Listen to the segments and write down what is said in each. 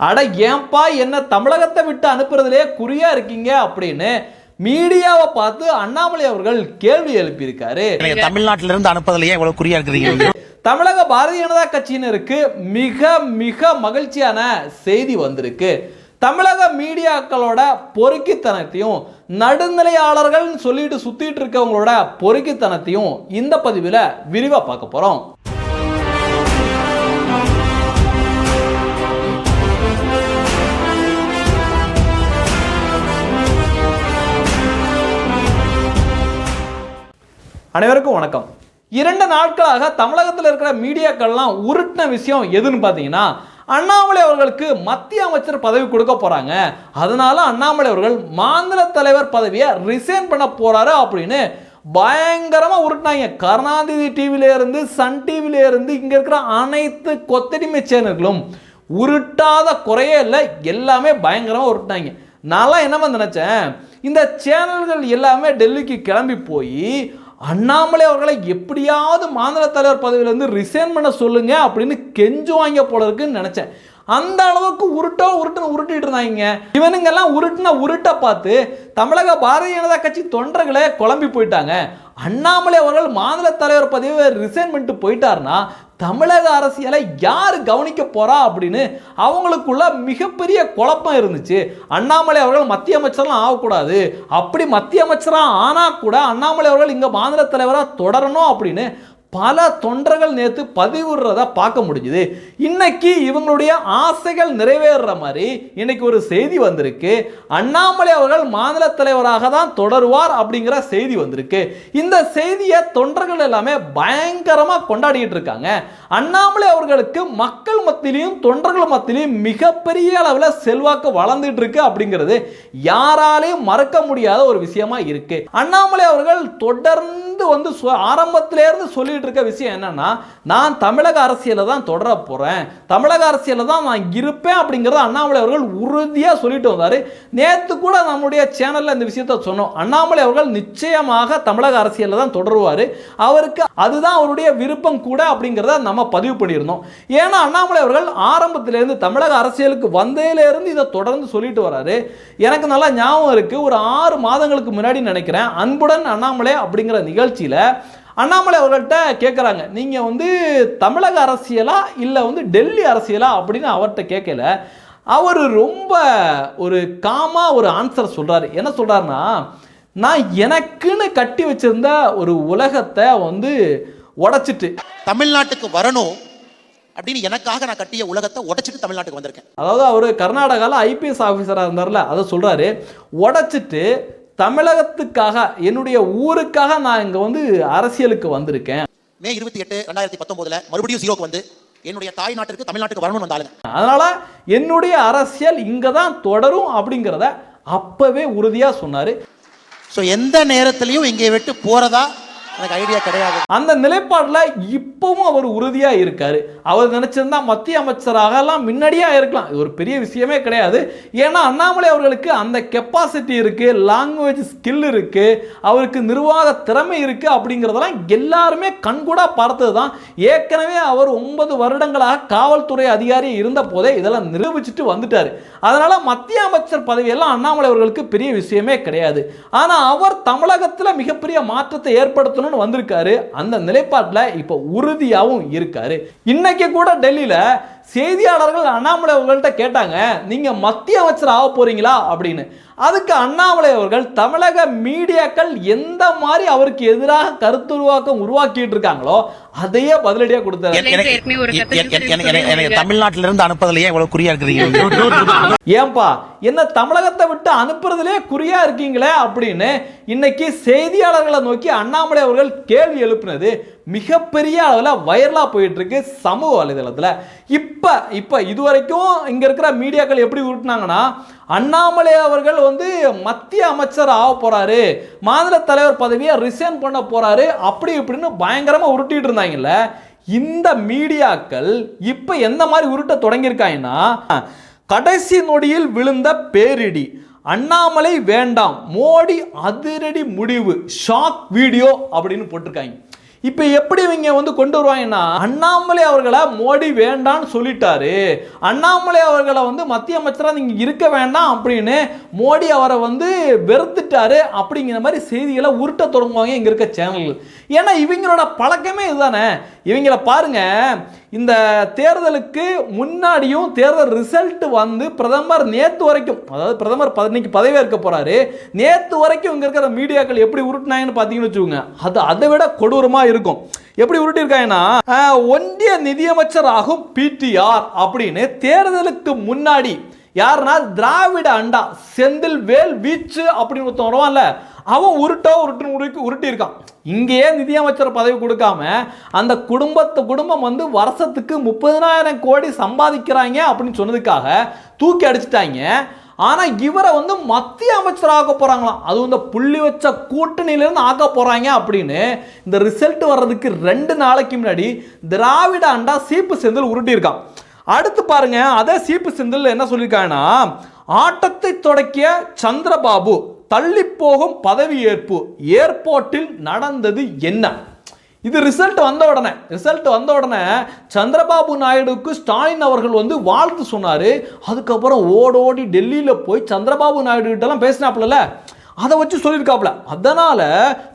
அட ஏன்பா என்ன தமிழகத்தை விட்டு அனுப்புறதுலே குறியா இருக்கீங்க அப்படின்னு மீடியாவை பார்த்து அண்ணாமலை அவர்கள் கேள்வி எழுப்பியிருக்காரு. தமிழ்நாட்டில இருந்து அனுப்புறதுலயே இவ்வளவு குறியா இருக்கிறீங்க. தமிழக பாரதிய ஜனதா கட்சியினருக்கு மிக மிக மகிழ்ச்சியான செய்தி வந்திருக்கு. தமிழக மீடியாக்களோட பொறுக்கித்தனத்தையும் நடுநிலையாளர்கள் சொல்லிட்டு சுத்திட்டு இருக்கவங்களோட பொறுக்கித்தனத்தையும் இந்த பதிவில் விரிவாக பார்க்க போகிறோம் அனைவருக்கும் வணக்கம். இரண்டு நாட்களாக தமிழகத்தில் இருக்கிற மீடியாக்கள்லாம் உருட்டின விஷயம் எதுன்னு பார்த்தீங்கன்னா அண்ணாமலை அவர்களுக்கு மத்திய அமைச்சர் பதவி கொடுக்க போறாங்க. அதனால அண்ணாமலை அவர்கள் மாநில தலைவர் பதவியை ரிசைன் பண்ண போறாரு அப்படின்னு பயங்கரமாக உருட்டினாங்க. கருணாநிதி டிவியில இருந்து சன் டிவியில இருந்து இங்க இருக்கிற அனைத்து கொத்தடிமை சேனல்களும் உருட்டாத குறையே இல்லை எல்லாமே பயங்கரமாக உருட்டினாங்க. நான்லாம் என்ன நினச்சேன் இந்த சேனல்கள் எல்லாமே டெல்லிக்கு கிளம்பி போய் அண்ணாமலை அவர்களை எப்படியாவது மாநில தலைவர் பதவியிலேருந்து ரிசைன் பண்ண சொல்லுங்க அப்படின்னு கெஞ்சு வாங்க போல இருக்குன்னு நினச்சேன். அந்த அளவுக்கு உருட்டோ உருட்டுன்னு உருட்டிட்டு இருந்தாங்க. இவனுங்கெல்லாம் உருட்டுன உருட்டை பார்த்து தமிழக பாரதிய ஜனதா கட்சி தொண்டர்களே குழம்பி போயிட்டாங்க. அண்ணாமலை அவர்கள் மாநில தலைவர் பதவியை ரிசைன் பண்ணிட்டு போயிட்டாருன்னா தமிழக அரசியலை யார் கவனிக்க போறா அப்படின்னு அவங்களுக்குள்ள மிகப்பெரிய குழப்பம் இருந்துச்சு. அண்ணாமலை அவர்கள் மத்திய அமைச்சர்லாம் ஆகக்கூடாது. அப்படி மத்திய அமைச்சராக ஆனா கூட அண்ணாமலை அவர்கள் இங்கே மாநில தலைவராக தொடரணும் அப்படின்னு பல தொண்டர்கள் நேற்று பதிவுறத பார்க்க முடிஞ்சுது. இன்னைக்கு இவங்களுடைய ஆசைகள் நிறைவேறுற மாதிரி இன்னைக்கு ஒரு செய்தி வந்திருக்கு. அண்ணாமலை அவர்கள் மாநில தலைவராக தான் தொடருவார் அப்படிங்கிற செய்தி வந்திருக்கு. இந்த செய்தியை தொண்டர்கள் எல்லாமே பயங்கரமாக கொண்டாடிட்டு இருக்காங்க. அண்ணாமலை அவர்களுக்கு மக்கள் மத்தியிலையும் தொண்டர்கள் மத்தியிலையும் மிகப்பெரிய அளவில் செல்வாக்கு வளர்ந்துட்டு இருக்கு அப்படிங்கிறது யாராலையும் மறக்க முடியாத ஒரு விஷயமா இருக்கு. அண்ணாமலை அவர்கள் தொடர்ந்து வந்து சொ- ஆரம்பத்திலேருந்து சொல்லிட்டு இருக்க விஷயம் என்னன்னா நான் தமிழக அரசியலை தான் தொடர போறேன். தமிழக அரசியலில் தான் நான் இருப்பேன் அப்படிங்கிறத அண்ணாமலை அவர்கள் உறுதியாக சொல்லிட்டு வந்தார். நேற்று கூட நம்முடைய சேனலில் இந்த விஷயத்த சொன்னோம். அண்ணாமலை அவர்கள் நிச்சயமாக தமிழக அரசியலில் தான் தொடருவார். அவருக்கு அதுதான் அவருடைய விருப்பம் கூட அப்படிங்கிறத நம்ம பதிவு பண்ணியிருந்தோம். ஏன்னா அண்ணாமலை அவர்கள் ஆரம்பத்திலேருந்து தமிழக அரசியலுக்கு வந்ததிலேருந்து இதை தொடர்ந்து சொல்லிட்டு வராரு. எனக்கு நல்லா ஞாபகம் இருக்குது ஒரு ஆறு மாதங்களுக்கு முன்னாடி நினைக்கிறேன். அன்புடன் அண்ணாமலை அப்படிங்கிற நிகழ்ச்சியில் அண்ணாமலை அவர்கள்ட்ட கேட்குறாங்க நீங்கள் வந்து தமிழக அரசியலா இல்லை வந்து டெல்லி அரசியலா அப்படின்னு அவர்கிட்ட கேட்கல அவர் ரொம்ப ஒரு காமா ஒரு ஆன்சர் சொல்றாரு. என்ன சொல்றாருன்னா நான் எனக்குன்னு கட்டி வச்சிருந்த ஒரு உலகத்தை வந்து உடைச்சிட்டு. தமிழ்நாட்டுக்கு வரணும் அப்படின்னு எனக்காக நான் கட்டிய உலகத்தை உடைச்சிட்டு தமிழ்நாட்டுக்கு வந்திருக்கேன். அதாவது அவர் கர்நாடகாவில் ஐபிஎஸ் ஆஃபீஸராக இருந்தார்ல அதை சொல்கிறாரு உடைச்சிட்டு தமிழகத்துக்காக என்னுடைய ஊருக்காக நான் இங்கே வந்து அரசியலுக்கு வந்திருக்கேன். மே இருபத்தி எட்டு ரெண்டாயிரத்தி பத்தொன்பதுல மறுபடியும் ஜீரோக்கு வந்து என்னுடைய தாய் நாட்டிற்கு தமிழ்நாட்டுக்கு வரணும்னு வந்தாளுங்க அதனால என்னுடைய அரசியல் இங்கே தான் தொடரும் அப்படிங்கிறத அப்பவே உறுதியாக சொன்னார். ஸோ எந்த நேரத்திலையும் இங்கே விட்டு போறதா எனக்கு ஐடியா கிடையாது. அந்த நிலைப்பாட்டில் இப்பவும் அவர் உறுதியாக இருக்கார். அவர் நினச்சிருந்தா மத்திய அமைச்சராகலாம் முன்னாடியே இருக்கலாம் இது ஒரு பெரிய விஷயமே கிடையாது. ஏன்னா அண்ணாமலை அவர்களுக்கு அந்த கெப்பாசிட்டி இருக்குது லாங்குவேஜ் ஸ்கில் இருக்கு அவருக்கு நிர்வாக திறமை இருக்கு அப்படிங்கிறதெல்லாம் எல்லாருமே கண்கூடாக பார்த்தது தான் ஏற்கனவே அவர் ஒன்பது வருடங்களாக காவல்துறை அதிகாரி இருந்த போதே இதெல்லாம் நிரூபிச்சுட்டு வந்துட்டார். அதனால் மத்திய அமைச்சர் பதவியெல்லாம் அண்ணாமலை அவர்களுக்கு பெரிய விஷயமே கிடையாது. ஆனால் அவர் தமிழகத்தில் மிகப்பெரிய மாற்றத்தை ஏற்படுத்தணும் சொல்லணும்னு வந்திருக்காரு அந்த நிலைப்பாட்டில் இப்போ உறுதியாகவும் இருக்காரு. இன்னைக்கு கூட டெல்லியில செய்தியாளர்கள் அண்ணாமலை அவர்கள்ட்ட கேட்டாங்க நீங்க மத்திய அமைச்சர் ஆக போறீங்களா? அப்படின்னு. அதுக்கு அண்ணாமலை அவர்கள் தமிழக மீடியாக்கள் எந்த மாதிரி அவருக்கு எதிராக கருத்துருவாக்கம் உருவாக்கிட்டு இருக்காங்களோ அதையே பதிலடியா கொடுத்தாரு. எனக்கு ஏற்கனவே ஒரு கருத்து எனக்கு- எனக்கு- எனக்கு- எனக்கு தமிழ்நாட்டில இருந்து அனுப்புறதுலயே இவ்வளவு குறியா இருக்கிறீங்க. ஏன்பா என்ன தமிழகத்தை விட்டு அனுப்புறதுலே குறியா இருக்கீங்களே அப்படின்னு இன்னைக்கு செய்தியாளர்களை நோக்கி அண்ணாமலை அவர்கள் கேள்வி எழுப்பினது மிகப்பெரிய அளவில் வைரலாக போயிட்டுருக்கு சமூக வலைதளத்தில். இப்போ இப்போ இதுவரைக்கும் இங்கே இருக்கிற மீடியாக்கள் எப்படி உருட்டினாங்கன்னா அண்ணாமலை அவர்கள் வந்து மத்திய அமைச்சர் ஆக போகிறாரு மாநில தலைவர் பதவியை ரிசைன் பண்ண போகிறாரு அப்படி இப்படின்னு பயங்கரமாக உருட்டிட்டு இருந்தாங்கல்ல. இந்த மீடியாக்கள் இப்போ எந்த மாதிரி உருட்ட தொடங்கியிருக்காங்கன்னா கடைசி நொடியில் விழுந்த பேரிடி அண்ணாமலை வேண்டாம் மோடி அதிரடி முடிவு ஷாக் வீடியோ அப்படின்னு போட்டிருக்காங்க. இப்போ எப்படி இவங்க வந்து கொண்டு வருவாங்கன்னா அண்ணாமலை அவர்களை மோடி வேண்டான்னு சொல்லிட்டாரு. அண்ணாமலை அவர்களை வந்து மத்திய அமைச்சராக நீங்கள் இருக்க வேண்டாம் அப்படின்னு மோடி அவரை வந்து வெறுத்துட்டாரு அப்படிங்கிற மாதிரி செய்திகளை உருட்ட தொடங்குவாங்க இங்கே இருக்க சேனல்கள். ஏன்னா இவங்களோட பழக்கமே இதுதானே. இவங்கள பாருங்க இந்த தேர்தலுக்கு முன்னாடியும் தேர்தல் ரிசல்ட் வந்து பிரதமர் நேற்று வரைக்கும் அதாவது பிரதமர் இன்னைக்கு பதவியேற்க போறாரு. நேற்று வரைக்கும் இங்கே இருக்கிற மீடியாக்கள் எப்படி உருட்டினாங்கன்னு பார்த்தீங்கன்னு வச்சுக்கோங்க. அது அதை விட கொடூரமாக இருக்கும். எப்படி உருட்டியிருக்காங்கன்னா ஆஹ், ஒன்றிய நிதியமைச்சர் ஆகும் பிடிஆர் அப்படின்னு தேர்தலுக்கு முன்னாடி யாருன்னா திராவிட அண்டா செந்தில் வேல் வீச்சு அப்படின்னு ஒருத்தன் வருவான்ல அவன் உருட்டோ உருட்டு உருட்டி உருட்டியிருக்கான். இங்கேயே நிதியமைச்சர் பதவி கொடுக்காம அந்த குடும்பத்து குடும்பம் வந்து வருஷத்துக்கு முப்பதினாயிரம் கோடி சம்பாதிக்கிறாங்க அப்படின்னு சொன்னதுக்காக தூக்கி அடிச்சிட்டாங்க. ஆனால் இவரை வந்து மத்திய அமைச்சர் ஆக்க போகிறாங்களாம் அதுவும் இந்த புள்ளி வச்ச கூட்டணியிலேருந்து ஆக்க போகிறாங்க அப்படின்னு இந்த ரிசல்ட் வர்றதுக்கு ரெண்டு நாளைக்கு முன்னாடி திராவிட அண்டா சீப்பு செந்தில் உருட்டியிருக்கான். அடுத்து பாருங்க அதே சீப்பு செந்தில் என்ன சொல்லியிருக்காங்கன்னா ஆட்டத்தை தொடக்கிய சந்திரபாபு தள்ளி போகும் பதவியேற்பு ஏர்போர்ட்டில் நடந்தது என்ன? இது ரிசல்ட் வந்த உடனே ரிசல்ட் வந்த உடனே சந்திரபாபு நாயுடுக்கு ஸ்டாலின் அவர்கள் வந்து வாழ்த்து சொன்னார். அதுக்கப்புறம் ஓடோடி டெல்லியில் போய் சந்திரபாபு நாயுடு கிட்டலாம் பேசினாப்புல அதை வச்சு சொல்லியிருக்காப்புல. அதனால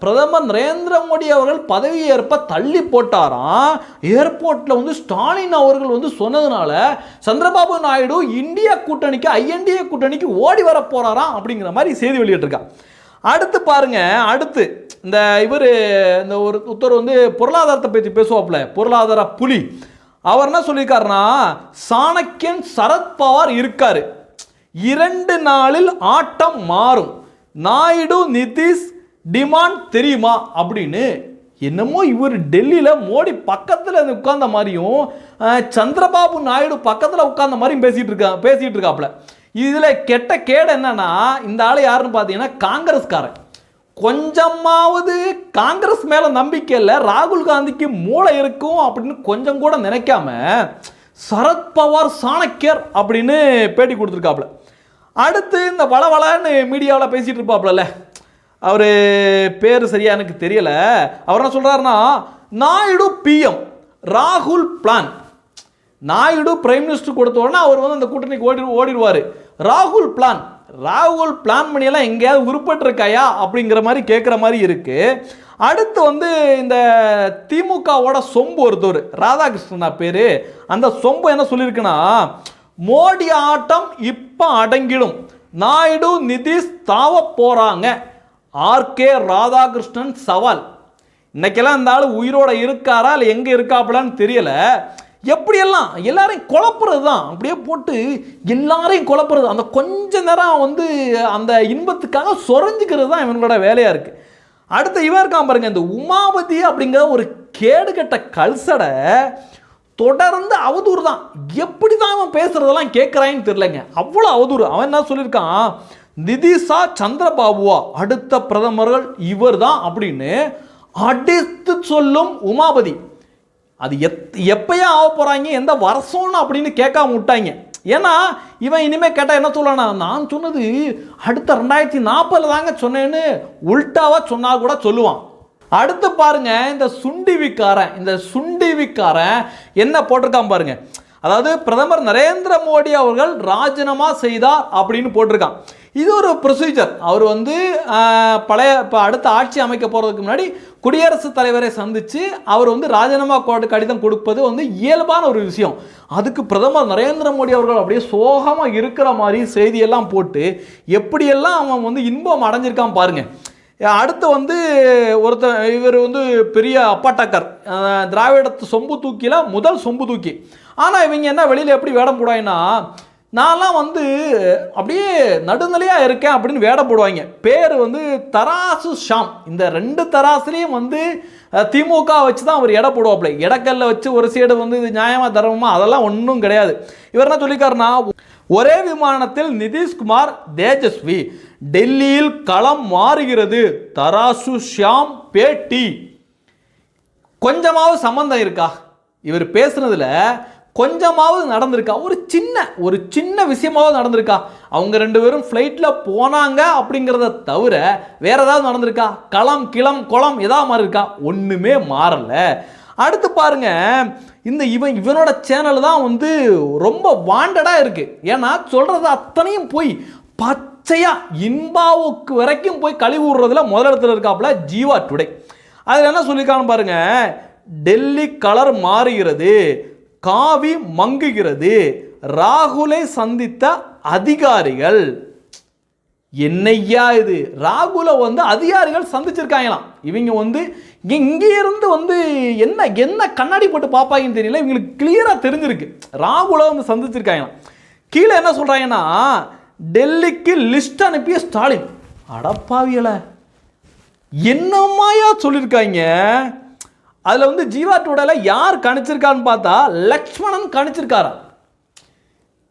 பிரதமர் நரேந்திர மோடி அவர்கள் பதவியேற்ப தள்ளி போட்டாராம். ஏர்போர்ட்டில் வந்து ஸ்டாலின் அவர்கள் வந்து சொன்னதுனால சந்திரபாபு நாயுடு இந்தியா கூட்டணிக்கு ஐஎன்டிஏ கூட்டணிக்கு ஓடி வர போறாராம் அப்படிங்கிற மாதிரி செய்தி வெளியிட்டிருக்கா அடுத்து பாருங்க அடுத்து இந்த இவர் இந்த ஒரு ஒருத்தர் வந்து பொருளாதாரத்தை பற்றி பேசுவாப்புல பொருளாதார புலி. அவர் என்ன சொல்லியிருக்காருன்னா சாணக்கியன் சரத்பவார் இருக்கார். இரண்டு நாளில் ஆட்டம் மாறும். நாயுடு நிதிஷ் டிமாண்ட் தெரியுமா அப்படின்னு. என்னமோ இவர் டெல்லியில் மோடி பக்கத்தில் உட்கார்ந்த மாதிரியும் சந்திரபாபு நாயுடு பக்கத்தில் உட்கார்ந்த மாதிரியும் பேசிகிட்டு இருக்கா பேசிகிட்டு இருக்காப்புல. இதில் கெட்ட கேடு என்னன்னா இந்த ஆள் யாருன்னு பார்த்தீங்கன்னா காங்கிரஸ்காரன். கொஞ்சமாவது காங்கிரஸ் மேலே நம்பிக்கை இல்லை ராகுல் காந்திக்கு மூளை இருக்கும் அப்படின்னு கொஞ்சம் கூட நினைக்காம சரத்பவார் சாணக்கியர் அப்படின்னு பேட்டி கொடுத்துருக்காப்புல. அடுத்து இந்த வளவளன்னு மீடியாவில் பேசிகிட்டு இருப்பாப்புல அவர் பேர் சரியா எனக்கு தெரியல. அவர் என்ன சொல்கிறாருன்னா நாயுடு பிஎம் ராகுல் பிளான் நாயுடு பிரைம் மினிஸ்டர் கொடுத்த உடனே அவர் வந்து அந்த கூட்டணிக்கு ஓடி ஓடிடுவார். ராகுல் பிளான் ராகுல் பிளான் பண்ணியெல்லாம் எங்கேயாவது உருப்பட்டிருக்காயா அப்படிங்கிற மாதிரி கேட்குற மாதிரி இருக்குது அடுத்து வந்து இந்த திமுகவோட சொம்பு ஒருத்தர் ராதாகிருஷ்ணனா பேர். அந்த சொம்பு என்ன சொல்லியிருக்குன்னா மோடி ஆட்டம் இப்போ அடங்கிடும். நாயுடு நிதிஷ் தாவ போகிறாங்க ஆர்கே ராதாகிருஷ்ணன் சவால். இன்னைக்கெல்லாம் இந்த ஆள் உயிரோட இருக்காரா இல்லை எங்கே இருக்காப்புலான்னு தெரியலை. எப்படியெல்லாம்? எல்லாரையும் குழப்புறது தான் அப்படியே போட்டு எல்லாரையும் குழப்புறது. அந்த கொஞ்ச நேரம் வந்து அந்த இன்பத்துக்காக சொரஞ்சுக்கிறது தான் இவங்களோட வேலையாக இருக்குது அடுத்து இவன் இருக்கான் பாருங்க. இந்த உமாபதி அப்படிங்கிற ஒரு கேடுகட்ட கல்சடை தொடர்ந்து அவதூறு தான் எப்படி தான் அவன் பேசுகிறதெல்லாம் கேட்குறான்னு தெரிலங்க அவ்வளோ அவதூறு. அவன் என்ன சொல்லியிருக்கான்? நிதிஷா சந்திரபாபுவா? அடுத்த பிரதமர்கள் இவர் தான் அப்படின்னு அடித்து சொல்லும் உமாபதி. அது எத் எப்பயா ஆக போகிறாங்க எந்த வருஷம்னு அப்படின்னு கேட்காம விட்டாங்க. ஏன்னா இவன் இனிமேல் கேட்டால் என்ன சொல்லனா நான் சொன்னது அடுத்த ரெண்டாயிரத்தி நாற்பதில் தாங்க சொன்னேன்னு உல்டாவாக சொன்னால் கூட சொல்லுவான். அடுத்து பாருங்க இந்த சுண்டிவிக்காரன் இந்த சுண்டிவிக்காரன் என்ன போட்டிருக்கான் பாருங்க. அதாவது பிரதமர் நரேந்திர மோடி அவர்கள் ராஜினாமா செய்தார் அப்படின்னு போட்டிருக்கான். இது ஒரு ப்ரொசீஜர் அவர் வந்து பழைய இப்போ அடுத்த ஆட்சி அமைக்க போகிறதுக்கு முன்னாடி குடியரசுத் தலைவரை சந்தித்து அவர் வந்து ராஜினாமா கோடு கடிதம் கொடுப்பது வந்து இயல்பான ஒரு விஷயம். அதுக்கு பிரதமர் நரேந்திர மோடி அவர்கள் அப்படியே சோகமாக இருக்கிற மாதிரி செய்தியெல்லாம் போட்டு எப்படியெல்லாம் அவன் வந்து இன்பம் அடைஞ்சிருக்கான் பாருங்க. அடுத்து வந்து ஒருத்தர் இவர் வந்து பெரிய அப்பாட்டக்கர். திராவிடத்து சொம்பு தூக்கியில் முதல் சொம்பு தூக்கி. ஆனால் இவங்க என்ன வெளியில் எப்படி வேடம் போடாங்கன்னா நான்லாம் வந்து அப்படியே நடுநிலையாக இருக்கேன் அப்படின்னு வேட போடுவாங்க. பேர் வந்து தராசு ஷாம். இந்த ரெண்டு தராசுலேயும் வந்து திமுக வச்சு தான் அவர் எடை போடுவாப்புல. இடக்கல்ல வச்சு ஒரு சைடு வந்து இது நியாயமாக தரமா அதெல்லாம் ஒன்றும் கிடையாது. இவர் என்ன சொல்லிக்காருன்னா ஒரே விமானத்தில் நிதிஷ்குமார் தேஜஸ்வி டெல்லியில் களம் மாறுகிறது. தராசு ஷியாம் பேட்டி. கொஞ்சமாவது சம்மந்தம் இருக்கா? இவர் பேசுனதில் கொஞ்சமாவது நடந்திருக்கா? ஒரு சின்ன ஒரு சின்ன விஷயமாவது நடந்திருக்கா? அவங்க ரெண்டு பேரும் ஃப்ளைட்டில் போனாங்க அப்படிங்கிறத தவிர வேற ஏதாவது நடந்திருக்கா? களம் கிளம் குளம் எதாவது மாதிரி இருக்கா? ஒன்றுமே மாறலை. அடுத்து பாருங்க இந்த இவன் இவனோட சேனல் தான் வந்து ரொம்ப வாண்டடாக இருக்கு. ஏன்னா சொல்றது அத்தனையும் போய் பச்சையா இன்பாவுக்கு வரைக்கும் போய் கழிவு விடுறதுல முதலிடத்தில் இருக்காப்புல ஜீவா டுடே. அதில் என்ன சொல்லியிருக்கான்னு பாருங்க டெல்லி கலர் மாறுகிறது. காவி மங்குகிறது. ராகுலை சந்தித்த அதிகாரிகள். என்னையா இது? ராகுல வந்து அதிகாரிகள் சந்திச்சிருக்காங்களாம். இவங்க வந்து இங்கேருந்து இங்கே இருந்து வந்து என்ன என்ன கண்ணாடி போட்டு பார்ப்பாங்கன்னு தெரியல. இவங்களுக்கு கிளியராக தெரிஞ்சிருக்கு. ராகுல வந்து சந்திச்சிருக்காங்களாம். கீழே என்ன சொல்றாங்கன்னா டெல்லிக்கு லிஸ்ட் அனுப்பிய ஸ்டாலின். அடப்பாவியல என்னம்மாயா சொல்லியிருக்காங்க அதில் வந்து ஜீவா டுடேல யார் கணிச்சிருக்கான்னு பார்த்தா லக்ஷ்மணன் கணிச்சிருக்காரா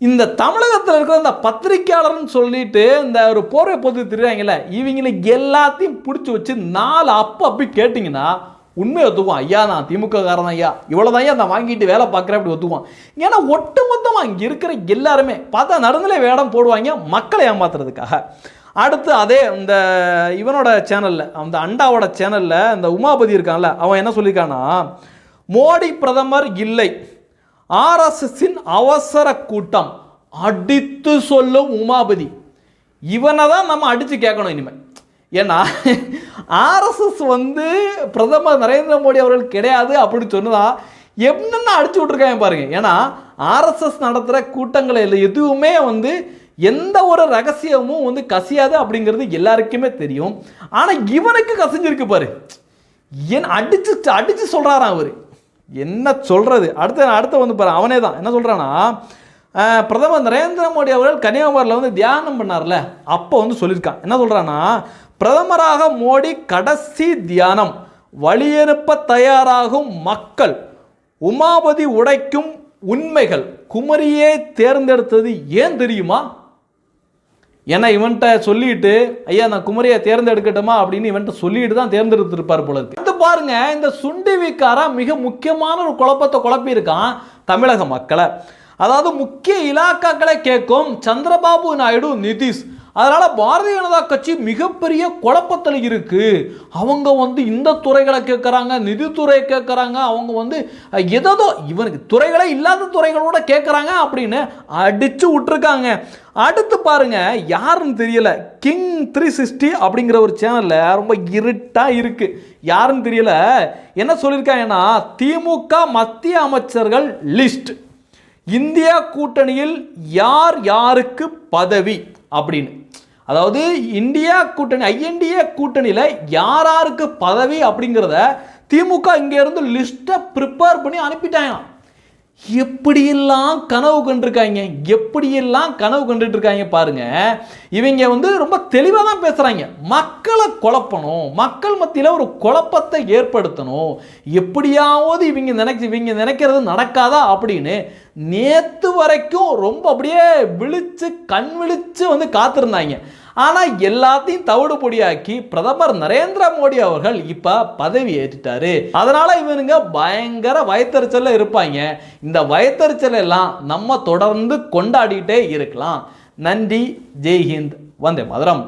இந்த தமிழகத்தில் இருக்கிற இந்த பத்திரிக்கையாளர்னு சொல்லிட்டு இந்த ஒரு போர்வை பொது தெரியாங்கல்ல இவங்களை எல்லாத்தையும் பிடிச்சி வச்சு நாலு அப்போ அப்படி கேட்டிங்கன்னா உண்மையை ஒத்துக்குவான். ஐயா நான் திமுக காரன் ஐயா. இவ்வளோதான் ஐயா நான் வாங்கிட்டு வேலை பார்க்குறேன் அப்படி ஒத்துக்குவான். ஏன்னா ஒட்டுமொத்தமாக இங்கே இருக்கிற எல்லாருமே பார்த்தா நடுநிலை வேடம் போடுவாங்க மக்களை ஏமாத்துறதுக்காக. அடுத்து அதே இந்த இவனோட சேனலில் அந்த அண்டாவோட சேனலில் இந்த உமாபதி இருக்கான்ல அவன் என்ன சொல்லியிருக்கான்னா மோடி பிரதமர் இல்லை. ஆர்எஸ்எஸின் அவசர கூட்டம். அடித்து சொல்லும் உமாபதி. இவனை தான் நம்ம அடித்து கேட்கணும் இனிமேல் ஏன்னா ஆர்எஸ்எஸ் வந்து பிரதமர் நரேந்திர மோடி அவர்கள் கிடையாது அப்படின்னு சொன்னதா என்னென்ன அடிச்சு விட்ருக்காங்க பாருங்க. ஏன்னா ஆர்எஸ்எஸ் நடத்துகிற கூட்டங்களில் எதுவுமே வந்து எந்த ஒரு ரகசியமும் வந்து கசியாது அப்படிங்கிறது எல்லாருக்குமே தெரியும். ஆனால் இவனுக்கு கசிஞ்சிருக்கு பாரு. என் அடிச்சு அடிச்சு சொல்கிறாராம் அவர் என்ன சொல்கிறது அடுத்த அடுத்த வந்து பாரு அவனே தான் என்ன சொல்கிறான்னா பிரதமர் நரேந்திர மோடி அவர்கள் கன்னியாகுமரியில் வந்து தியானம் பண்ணார்ல. அப்போ வந்து சொல்லியிருக்கான். என்ன சொல்கிறான்னா பிரதமராக மோடி கடைசி தியானம். வழியனுப்ப தயாராகும் மக்கள். உமாபதி உடைக்கும் உண்மைகள். குமரியே தேர்ந்தெடுத்தது ஏன் தெரியுமா? ஏன்னா இவன்கிட்ட சொல்லிட்டு ஐயா நான் குமரியை தேர்ந்தெடுக்கட்டுமா? அப்படின்னு இவன்கிட்ட சொல்லிட்டு தான் தேர்ந்தெடுத்திருப்பார் போல இருக்கு. அடுத்து பாருங்க இந்த சுண்டிவிக்காரா மிக முக்கியமான ஒரு குழப்பத்தை குழப்பியிருக்கான் தமிழக மக்களை. அதாவது முக்கிய இலாக்காக்களை கேட்கும் சந்திரபாபு நாயுடு நிதிஷ். அதனால் பாரதிய ஜனதா கட்சி மிகப்பெரிய குழப்பத்தில் இருக்குது அவங்க வந்து இந்த துறைகளை கேட்குறாங்க நிதித்துறையை கேட்குறாங்க அவங்க வந்து எதோ இவனுக்கு துறைகளே இல்லாத துறைகளோட கேட்குறாங்க அப்படின்னு அடிச்சு விட்டுருக்காங்க. அடுத்து பாருங்க யாருன்னு தெரியல கிங் த்ரீ சிக்ஸ்டி அப்படிங்கிற ஒரு சேனலில் ரொம்ப இருட்டாக இருக்குது யாருன்னு தெரியல? என்ன சொல்லியிருக்காங்கன்னா திமுக மத்திய அமைச்சர்கள் லிஸ்ட் இந்தியா கூட்டணியில் யார் யாருக்கு பதவி அப்படின்னு. அதாவது இந்தியா கூட்டணி ஐஎன்டிஏ கூட்டணியில் யார் யாருக்கு பதவி அப்படிங்கிறத திமுக இங்கேருந்து லிஸ்ட்டை ப்ரிப்பேர் பண்ணி அனுப்பிட்டாங்களாம் எப்படியெல்லாம் கனவு கண்டிருக்காங்க? எப்படியெல்லாம் கனவு கண்டுட்டு இருக்காங்க பாருங்க. இவங்க வந்து ரொம்ப தெளிவாக தான் பேசுகிறாங்க மக்களை குழப்பணும். மக்கள் மத்தியில் ஒரு குழப்பத்தை ஏற்படுத்தணும். எப்படியாவது இவங்க நினைச்சு இவங்க நினைக்கிறது நடக்காதா அப்படின்னு நேற்று வரைக்கும் ரொம்ப அப்படியே விழிச்சு கண் விழிச்சு வந்து காத்திருந்தாங்க. ஆனால் எல்லாத்தையும் தவிடு பொடியாக்கி பிரதமர் நரேந்திர மோடி அவர்கள் இப்போ பதவி ஏற்றிட்டாரு. அதனால இவனுங்க பயங்கர வயத்தறிச்சல்ல இருப்பாங்க. இந்த வயத்தறிச்சல் எல்லாம் நம்ம தொடர்ந்து கொண்டாடிட்டே இருக்கலாம். நன்றி. ஜெய்ஹிந்த். வந்தே மதுரம்.